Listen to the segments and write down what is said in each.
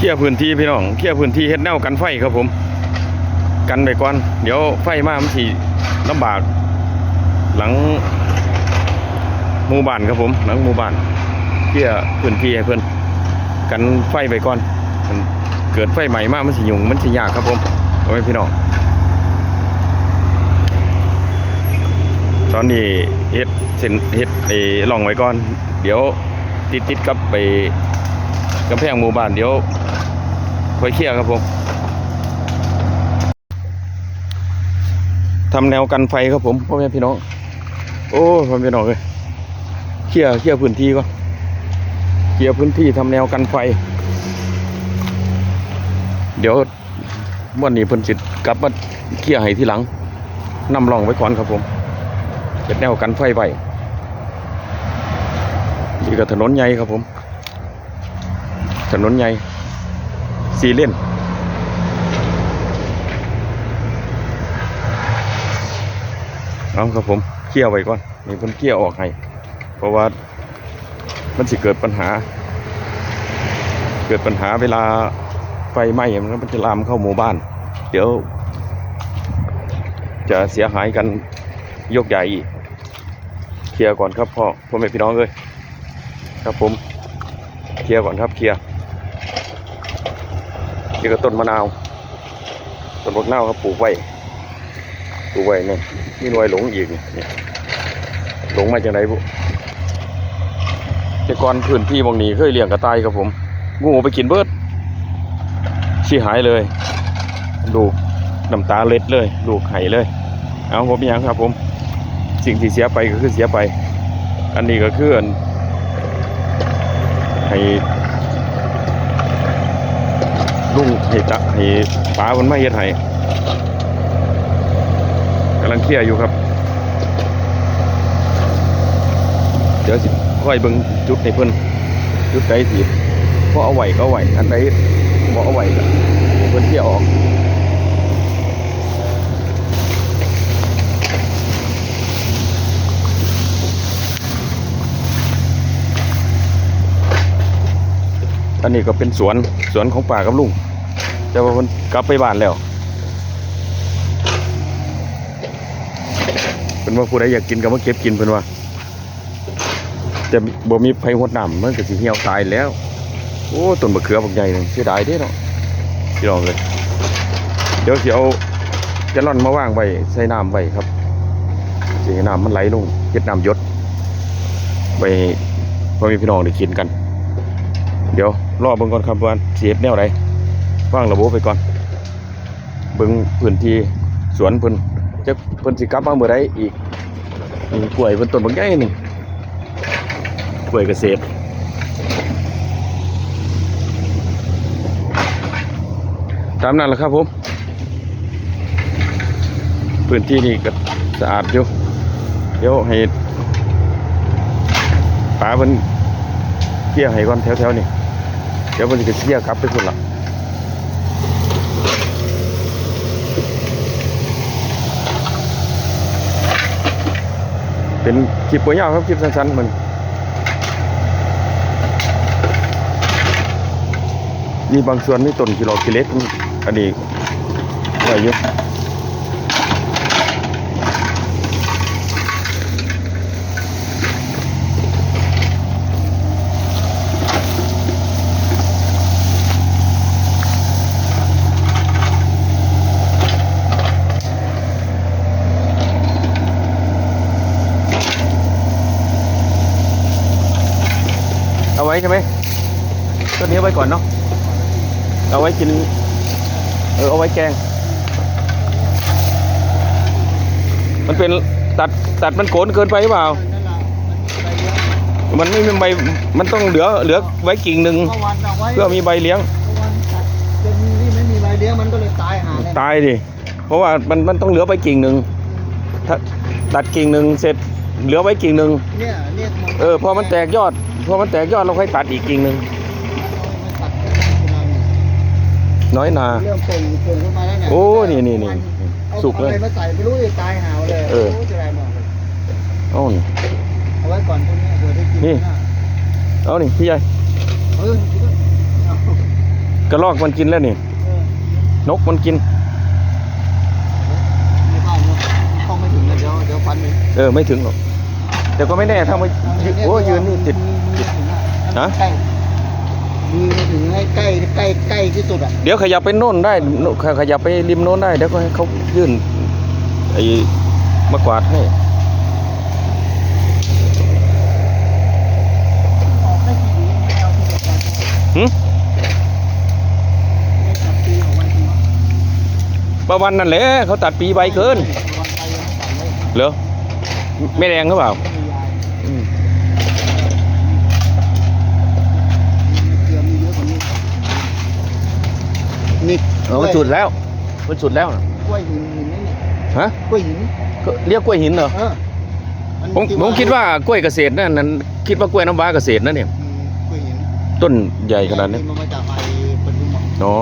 เคลียร์พื้นที่พี่น้องเคลียร์พื้นที่เฮ็ดแนวกันไฟครับผม กันไปก่อน เดี๋ยวไฟมามันสิลำบาก หลังหมู่บ้านครับผม หลังหมู่บ้านเคลียร์พื้นที่ให้เพิ่อนกันไฟไปก่อนมันเกิดไฟใหม่มากมันสิยุ่งมันสิยากครับผมเอาไว้พี่น้องตอนนี้เฮ็ดเส้นเฮ็ดไอ้ล่องไว้ก่อน เดี๋ยวติดติดกับไปกำแพงหมู่บ้านเดี๋ยว ค่อยเคลียร์ครับผมทำแนวกันไฟครับผมพ่อแม่พี่น้อง โอ้พ่อแม่พี่น้องเลยเคลียร์เคลียร์พื้นที่ก่อนเคลียร์พื้นที่ทำแนวกันไฟ เดี๋ยววันนี้เพิ่นสิตกลับมาเคลียร์ให้ที่หลังนำรองไว้ก่อนครับผมเป็นแนวกันไฟไว้นี่ก็ถนนใหญ่ครับผม ถนนใหญ่ สี่เลนเอาครับผมเคลี่ยร์ไว้ก่อนนี่เพิ่นเคลี่ยร์ออกให้เพราะว่ามันสิเกิดปัญหา เกิดปัญหาเวลาไฟไหม้มันจะลามเข้าหมู่บ้าน เดี๋ยว จะเสียหายกันยกใหญ่อีกเคลียร์ก่อนครับพ่อพ่อแม่พี่น้องเลยครับผมเคลียร์ก่อนครับเคลียร์ นี่ก็ต้นมะนาว ต้นมะนาวครับปลูกไว้ ปลูกไว้เนี่ยนี่หน่วยหลงอีกนี่นี่หลงมาจากไหนบุแต่ก่อนพื้นที่บางนี้เคยเลี้ยงกระต่ายครับผม งูไปกินเบิดชี้หายเลย ลูกน้ำตาเล็ดเลย ลูกไห้เลย เอาผมยังครับผม สิ่งที่เสียไปก็คือเสียไป อันนี้ก็คืออันให้ ลุงให้ตะให้ป้ามันไม่เฮ็ดให้กำลังเคลียร์อยู่ครับ เดี๋ยวสิค่อยเบิ่งจุดให้เพิ่นจุดใดสิพอเอาไหวก็ไหวอันใดบ่เอาไหวก็เพิ่นเคลียร์ออก อันนี้ก็เป็นสวนสวนของป่ากับลุงแต่ว่ามันกลับไปบ้านแล้วเป็นว่าผู้ใดอยากกินก็มาเก็บกินเพิ่นว่าแต่บ่มีไผหดน้ำมันก็สิเหี่ยวตายแล้ว โอ้ต้นมะเขือบักใหญ่นึงเสียดายเด้เนาะพี่น้องเลยเดี๋ยวสิเอาจะล่อนมาว่างไว้ใส่น้ำไว้ครับสิให้น้ำมันไหลลงเฮ็ดน้ำยศไปพ่อม่พี่น้องได้กินกัน เดี๋ยว รอเบิ่งก่อนครับว่าสิเฮ็ดแนวใดวางระบบไปก่อน เบิ่งพื้นที่สวนเพิ่นจะเพิ่นสิกลับมาเมื่อใดอีกนี่กล้วยเพิ่นต้นบักใหญ่นี่กล้วยเกษตรตามนั้นแหละครับผม พื้นที่นี่ก็สะอาดอยู่เดี๋ยวให้ป๋าเพิ่นเคลียร์ให้ก่อนแถวๆนี่ ดี๋ยวมันจะเคลียกับไปพุ่นละเป็นคลิปปัวยาวครับคลิปสั้นๆมันมีบางส่วนนี่ต้นกิโลกิเลสอันนี้ไว้อยู่เอะ ไว้ใช่ไหมต้นนี้เอาไว้ก่อนเนาะเอาไว้กิน เออเอาไว้แกง มันเป็นตัดตัดมันโกนเกินไปหรือเปล่า มันไม่มีใบมันต้องเหลือเหลือไว้กิ่งหนึ่งเมื่อวันเอาไว้เพื่อมีใบเลี้ยงเมื่อวันตัดจนนี่ไม่มีใบเลี้ยงมันก็เลยตายหาเลยตายดิ เพราะว่ามันมันต้องเหลือไปกิ่งหนึ่งถ้าตัดกิ่งหนึ่งเสร็จ เหลือไว้กิ่งหนึ่งเนี่ยเนี่ยมันเออพอมันแตกยอด พอมันแตกยอดเราค่อยตัดอีกกิ่งหนึ่งมันตัดไปนานเนี่ยน้อยนา เริ่มโป่งโป่งขึ้นมาแล้วเนี่ยโอ้นี่นี่นี่เอาสุกเลยอาอะไรมาใส่ไม่รู้จะตายหาวเลยเออโจะไรหมดเลยเอานี่ เอาไว้ก่อนพวกนี้เดี๋ยวได้กินนี่ นะเอานี่พี่ใหญ่เออเอากระรอกมันกินแล้วนี่ เออนกมันกิน ในบ้านเนี่ยเข้าไม่ถึงเลยเดี๋ยวเดี๋ยวฟันเลยเออไม่ถึงหรอก แต่ก็ไม่แน่ถ้ามายืนโอ้ยืนนี่ติดมือถึงอะฮะใกล้มือไม่ถึงให้ใกล้ใกล้ใกล้ที่สุดอะเดี๋ยวขยับไปโน่นได้โน่ขยับไปริมโน้นได้เดี๋ยวก็ให้เขายื่นไอ้มากวาดให้ออกได้กี่ปีไม่เอาที่บอกว่าหึได้จับปีของวันที่ประวันนั่นแหละเขาตัดปีใบเกินวันไปยังไม่ตัดเลยเหรอไม่แรงหรือเปล่า นี้นี่เออมันสุดแล้ว มันสุดแล้วน่ะกล้วยหินหินนี่นี่ฮะกล้วยหินก็เรียกกล้วยหินเหรอเออนผมผมคิดว่ากล้วยเกษตรนั่นนั้นคิดว่ากล้วยน้ำว้าเกษตรนั่นเนี่ยอืมกล้วยหินต้นใหญ่ขนาดนี้มันมาจากไอ้ปทุมอะอ๋อ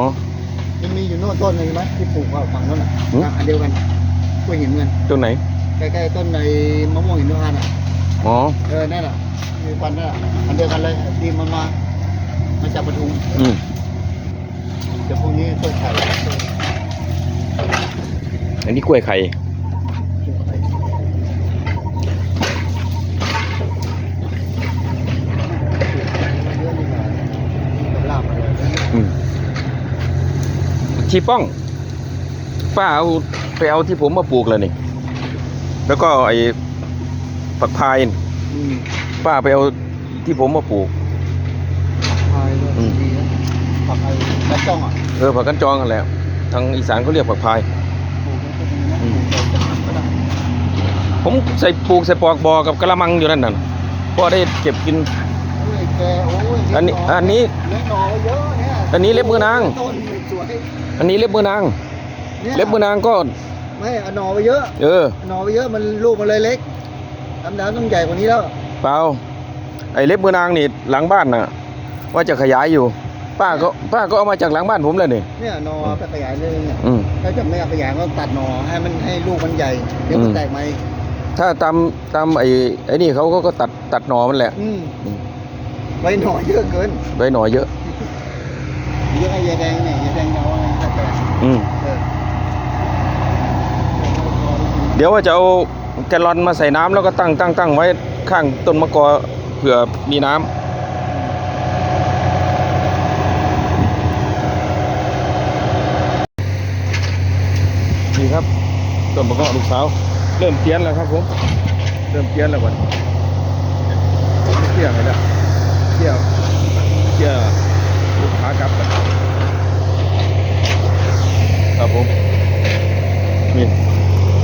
มันมีอยู่โน่นต้นหนึงไหมที่ปลูกว่าฝั่งโน้นอะหืมอันเดียวกันกล้วยหินเหมือนต้นไหน ใกล้ๆต้นในมะม่วงหินทุกอันอะ อ๋อ เออนั่นแหละมีฟันนั่นแหละอันเดียวกันเลยดีมันมา มาจากปทุมอืมเดี๋ยวพรุ่งนี้ต้นไข่อันนี้กล้วยไข่ลาบอะไรนะอืมชีป้อง ป้าเอาไปเอาที่ผมมาปลูกแล้วนี่ แล้วก็ไอ้ ผักพายนี่อืมป้าไปเอาที่ผมมาปลูก พายด้วยอืม ดีนะผักไอ้กระจ้องอะเออผักกันจองกันแหล้วทางอีสานเขาเรียกผักพาย ปลูกมันก็ดีนะอืมปลูกไปจะทำก็ได้ผมใส่ปลูกใส่ปอกบอกับกระมังอยู่นั่นน่ะพอได้เก็บกิน โอ้ยแกโอ้ยอันนี้อันนี้ เลี้ยงหน่อไว้เยอะเนี่ยอันนี้เล็บมือนาง ต้นสวยอันนี้เล็บมือนางนี่ยเล็บมือนางก็ ไม่เอาหน่อไปเยอะเออ หน่อไปเยอะมันลูกมันเลยเล็ก ทำแล้วต้องใหญ่กว่านี้แล้ว เปล่าไอ้เล็บมือนางนี่หลังบ้านน่ะ ว่าจะขยายอยู่ ป้าก็ป้าก็เอามาจากหลังบ้านผมเลยนี่ เนี่ยหน่อไปขยายเลยเนี่ยอืม ถ้าจะไม่เอาขยายก็ตัดหน่อให้มันให้ลูกมันใหญ่เดี๋ยวมันอืม แตกไหมถ้าตามตามไอ้ไอ้นี่เขาก็ก็ตัดตัดหน่อมันแหละ อืมอืม ไว้หน่อเยอะเกินไว้หน่อเยอะ เยอะไอ้ยายแดงเนี่ยยายแดงเอาอะไรถ้าแตกอืม เออเดี๋ยวว่าจะเอา แกลลอนมาใส่น้ำแล้วก็ตั้งตั้งตั้งไว้ข้างต้นมะกอเผื่อมีน้ำนี่ครับต้นมะกอลูกสาว เริ่มเตี้ยนแล้วครับผม เริ่มเตี้ยนแล้วก่อนเที่ยงเลยนะเที่ยงเที่ยงลูกค้ากลับครับผมนี่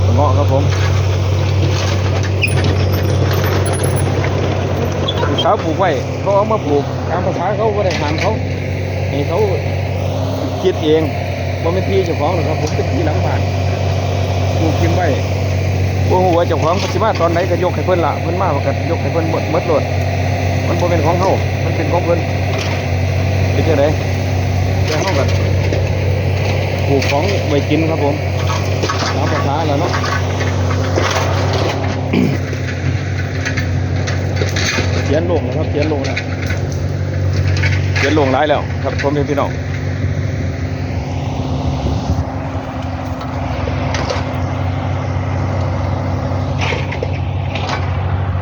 มะเงาะครับผมลูก สาวปลูกไว้เขาเอามาปลูกตามภาษาเขาก็ได้หามเขาให้เขาคิดเองว่าเป็นที่เจ้าของหรอกครับผมเป็นที่หลังบ้านปลูกกินไว้บ่ฮู้ว่าเจ้าของปัจจุบันตอนไหนก็ยกให้เพิ่นละเพิ่นมาก็ยกให้เพิ่นหมดหมดโลดมันเป็นของเฮามันเป็นของเพิ่นเป็นจังได๋แต่เฮาก็ปลูกของไว้กินครับผมตามภาษาแล้วเนาะ เขียนลงแล้วครับเขียนลงแล้วเขียนลงร้ายแล้วครับพ่อแม่พี่น้อง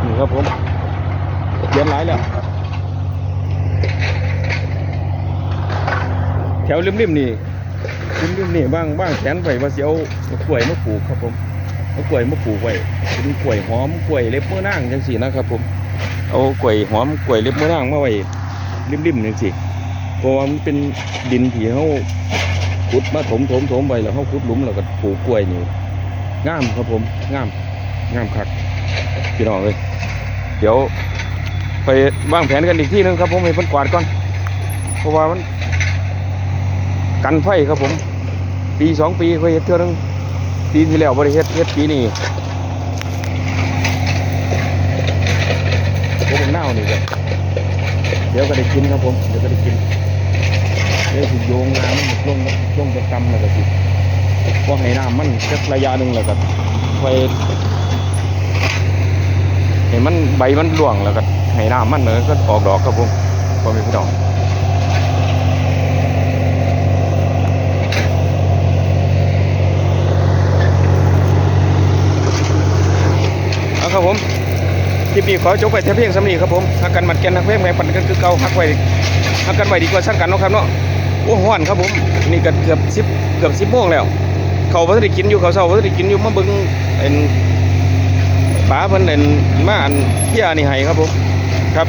นี่ครับผมเขียนร้ายแล้วแถวริมๆนี่ริมๆนี่บ้างบ้างแขนไปว่าเสียวกล้วยมาปลูกครับผมเอากล้วยมาปลูกไว้เป็นกล้วยหอมกล้วยเล็บมือนางจังสี่นะครับผม เอากล้วยหอมกล้วยเล็บมะนางมาไว้ริมๆนึงสิเพราะว่ามันเป็นดินที่เขาขุดมาถมถมถมไปแล้วเขาขุดหลุมแล้วก็ปลูกกล้วยนี่งามครับผมงามงามคักพี่น้องเลยเดี๋ยวไปวางแผนกันอีกที่หนึงครับผมให้เพิ่นกวาดก่อนเพราะว่ามันกันไฟครับผม ปีสองปีเคยเฮ็ดเท่านึงปีที่แล้วบริเฮ็ดเฮ็ดปีนี้ โอ้ผมเน่านี่ก็เดี๋ยวก็ได้กินครับผม เดี๋ยวก็ได้กินเดี๋ยวถึงโยงน้ำมันลงลงจะกำแล้วก็สิว่าให้น้ำมันสักระยะหนึ่งแล้วก็ไฟเห็นมันใบมันร่วงแล้วก็ให้น้ำมันเลยก็ออกดอกครับผมพอมีพี่น้อง คลิปนี้ขอจบไปแต่เพียงสำนีครับผมหักกันหมัดแกนหักเพลงแม่ปันกันคือเก่าหักไว้หักกันไว้ดีกว่าสั่งกันเนาะครับเนาะโอ้ห้อนครับผมนี่ก็เกือบสิบเกือบสิบโมงแล้ว เขาบ่ทันได้กินอยู่เขาวเช้าบ่ทันได้กินอยู่มาเบิ่งเอ็นป๋าเพิ่นเอ็นมาอันเที่ยนี่ให้ครับผมครับ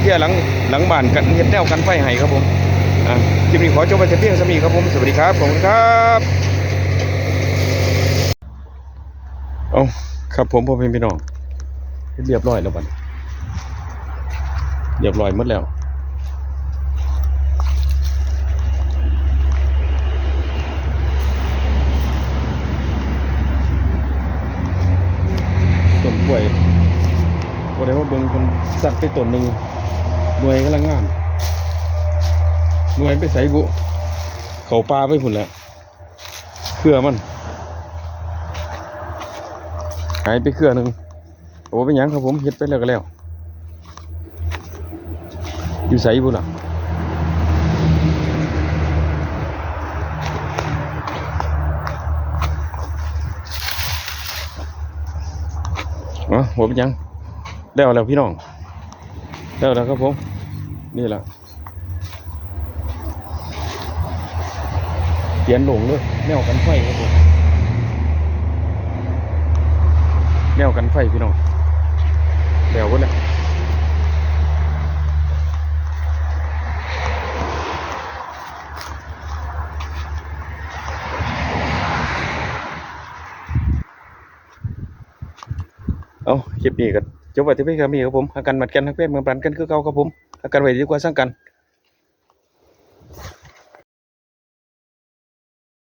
เที่ยหลังหลังบ้านกันเฮ็ดแนวกันไฟให้ครับผมอะคลิปนี้ขอจบไปแต่เพียงสำนีครับผมสวัสดีครับขอบคุณครับเอาครับผมพ่อพี่พี่น้อง เดเรียบร้อยแล้วบัดเรียบร้อยหมดแล้วต้นกล้วยบ่ได้ว่าเบิ่งคนสัตว์ไปต้นหนึ่งหน่วยกำลังงามหน่วยไปใส่บุเขาปลาไปพุ่นแล้วเครือมันหายไปเครือหนึ่ง อ้เป็นยังครับผมเฮ็ดไปแล้วก็แล้วอยู่ใส่บุล่ะอ๋อผมยังแล้วแล้วพี่น้องแล้วแล้วครับผม นี่แหละเปลี่ยนหลงเลยแนวกันไฟครับผมแนวกันไฟพี่น้อง แถวก็เนี่ยเอาคลิปนี้กันจบไว้ที่เพียงเท่านี้ครับผมอาการมัดกันทักเพื่อนเมืองปันกันคือเก่าครับผมอาการไว้ดีกว่าสร้างกัน